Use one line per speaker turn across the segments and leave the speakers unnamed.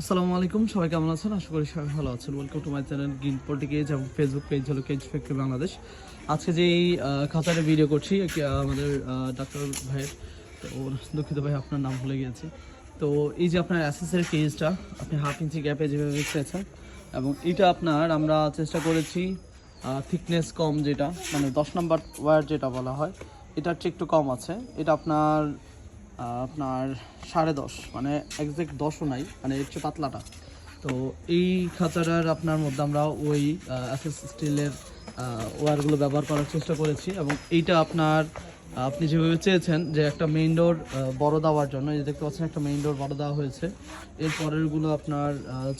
আসসালামু আলাইকুম, সবাই কেমন আছেন? আশা করি সবাই ভালো আছেন। Welcome to my channel green politics এবং ফেসবুক পেজ হলো কেজ ফ্যাক্টরি বাংলাদেশ আজকে যে এই খাতারে ভিডিও করছি আমাদের ডাক্তার ভাইয়ের, তো দুঃখিত ভাই, আপনার নাম ভুলে গিয়েছি। তো এই যে আপনার অ্যাসেসের কেজটা আপনি হাফ ইঞ্চি গ্যাপে যেভাবে চেয়েছেন এবং এটা আপনার আমরা চেষ্টা করেছি থিকনেস কম যেটা মানে দশ নম্বর ওয়ার যেটা বলা হয়, এটার চেয়ে একটু কম আছে। এটা আপনার আপনার সাড়ে দশ মানে একজ্যাক্ট দশও নাই মানে চেয়ে পাতলাটা। তো এই খাঁচাটার আপনার মধ্যে আমরা ওই অ্যাসেস স্টিলের ওয়ারগুলো ব্যবহার করার চেষ্টা করেছি এবং এইটা আপনার আপনি যেভাবে চেয়েছেন যে একটা মেইন ডোর বড় দেওয়ার জন্য, এই দেখতে পাচ্ছেন একটা মেইন ডোর বড় দেওয়া হয়েছে। এর পরেরগুলো আপনার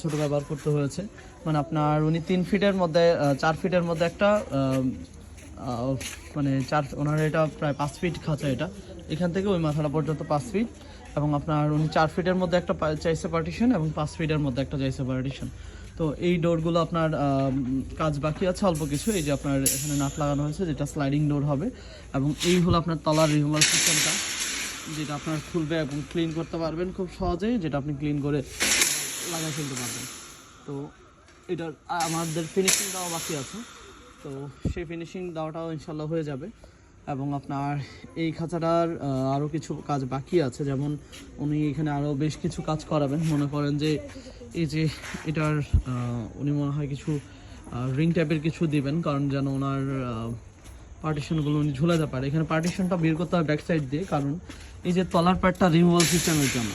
ছোট ব্যবহার করতে হয়েছে। মানে আপনার উনি তিন ফিটের মধ্যে চার ফিটের মধ্যে একটা মানে চার, ওনার এটা প্রায় পাঁচ ফিট খাঁচা এটা। এখান থেকে ওই মাথাটা পর্যন্ত পাঁচ ফিট এবং আপনার উনি চার ফিটের মধ্যে একটা চাইছে পার্টিশন এবং পাঁচ ফিটের মধ্যে একটা চাইছে পার্টিশন তো এই ডোরগুলো আপনার কাজ বাকি আছে অল্প কিছু। এই যে আপনার এখানে নাট লাগানো হয়েছে, যেটা স্লাইডিং ডোর হবে। এবং এই হলো আপনার তলার রিমুভাল সিস্টেমটা যেটা আপনার খুলবে এবং ক্লিন করতে পারবেন খুব সহজেই, যেটা আপনি ক্লিন করে লাগাই ফেলতে পারবেন। তো এটার আমাদের ফিনিশিং দেওয়া বাকি আছে। তো সেই ফিনিশিং দেওয়াটাও ইনশাল্লাহ হয়ে যাবে। এবং আপনার এই খাঁচাটার আরও কিছু কাজ বাকি আছে। যেমন উনি এখানে আরও বেশ কিছু কাজ করাবেন। মনে করেন যে এই যে এটার উনি মনে হয় কিছু রিং টাইপের কিছু দিবেন, কারণ যেন ওনার পার্টিশনগুলো উনি ঝুলাতে পারে। এখানে পার্টিশনটা বের করতে হবে ব্যাক সাইড দিয়ে, কারণ এই যে তলার পার্টটা রিমুভাল সিস্টেমের জন্য।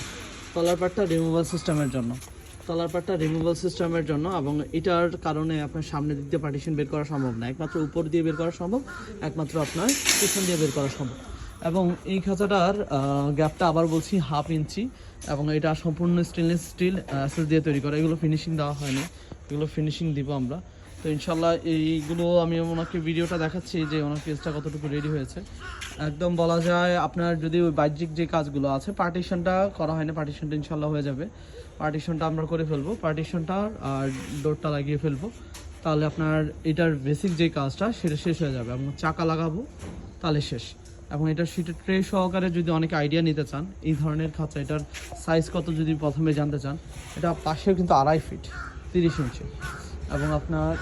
তলার পার্টটা রিমুভাল সিস্টেমের জন্য। তলার পাটটা রিমুভাল সিস্টেমের জন্য এবং এটার কারণে আপনার সামনে দিক দিয়ে পার্টিশন বের করা সম্ভব না। একমাত্র উপর দিয়ে বের করা সম্ভব, একমাত্র আপনার পিছন দিয়ে বের করা সম্ভব। এবং এই খাঁচাটার গ্যাপটা আবার বলছি হাফ ইঞ্চি এবং এটা সম্পূর্ণ স্টেনলেস স্টিল অ্যাসেস দিয়ে তৈরি করা। এগুলো ফিনিশিং দেওয়া হয়নি। এগুলো ফিনিশিং দিব আমরা। তো ইনশাল্লাহ এইগুলো আমি ওনাকে ভিডিওটা দেখাচ্ছি যে ওনার কেসটা কতটুকু রেডি হয়েছে। একদম বলা যায় আপনার যদি ওই বাহ্যিক যে কাজগুলো আছে পার্টিশনটা করা হয়নি পার্টিশনটা ইনশাল্লাহ হয়ে যাবে। পার্টিশনটা আমরা করে ফেলব। পার্টিশনটা আর ডোরটা লাগিয়ে ফেলব। তাহলে আপনার এটার বেসিক যে কাজটা, সেটা শেষ হয়ে যাবে। এবং চাকা লাগাবো, তাহলে শেষ। এবং এটার সিটের ট্রে সহকারে যদি অনেকে আইডিয়া নিতে চান, এই ধরনের খাঁচা, এটার সাইজ কত যদি প্রথমে জানতে চান, এটা পাশেও কিন্তু আড়াই ফিট তিরিশ ইঞ্চি এবং আপনার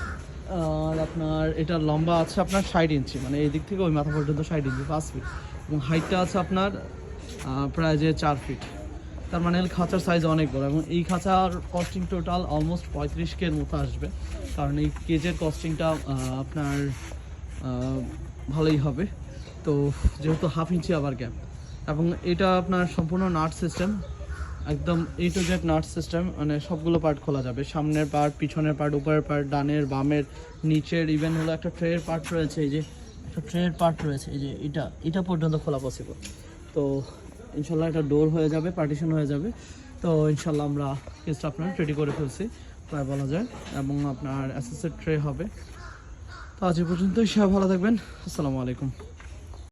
আর আপনার এটা লম্বা আছে আপনার ষাট ইঞ্চি মানে এই দিক থেকে ওই মাথা পর্যন্ত ষাট ইঞ্চি, পাঁচ ফিট এবং হাইটটা আছে আপনার প্রায় যে চার ফিট তার মানে খাঁচার সাইজ অনেক বড় এবং এই খাঁচার কস্টিং টোটাল অলমোস্ট পঁয়ত্রিশ কের মতো আসবে। কারণ এই কেজের কস্টিংটা আপনার ভালোই হবে। তো যেহেতু হাফ ইঞ্চি আবার গ্যাপ এবং এটা আপনার সম্পূর্ণ নাট সিস্টেম একদম A to Z nut system মানে সবগুলো পার্ট খোলা যাবে। সামনের পার্ট পিছনের পার্ট উপরের পার্ট ডানের, বামের, নিচের ইভেন হলো একটা ট্রের পার্ট রয়েছে, এই যে একটা ট্রের পার্ট রয়েছে, এই যে এটা এটা পর্যন্ত খোলা পসিবল তো ইনশাল্লাহ একটা ডোর হয়ে যাবে পার্টিশন হয়ে যাবে। তো ইনশাল্লাহ আমরা কেসটা আপনার রেডি করে ফেলছি, প্রায় বলা যায়, এবং আপনার অ্যাসেসের ট্রে হবে। তো আজ এ পর্যন্তই, সবাই ভালো থাকবেন। আসসালামু আলাইকুম।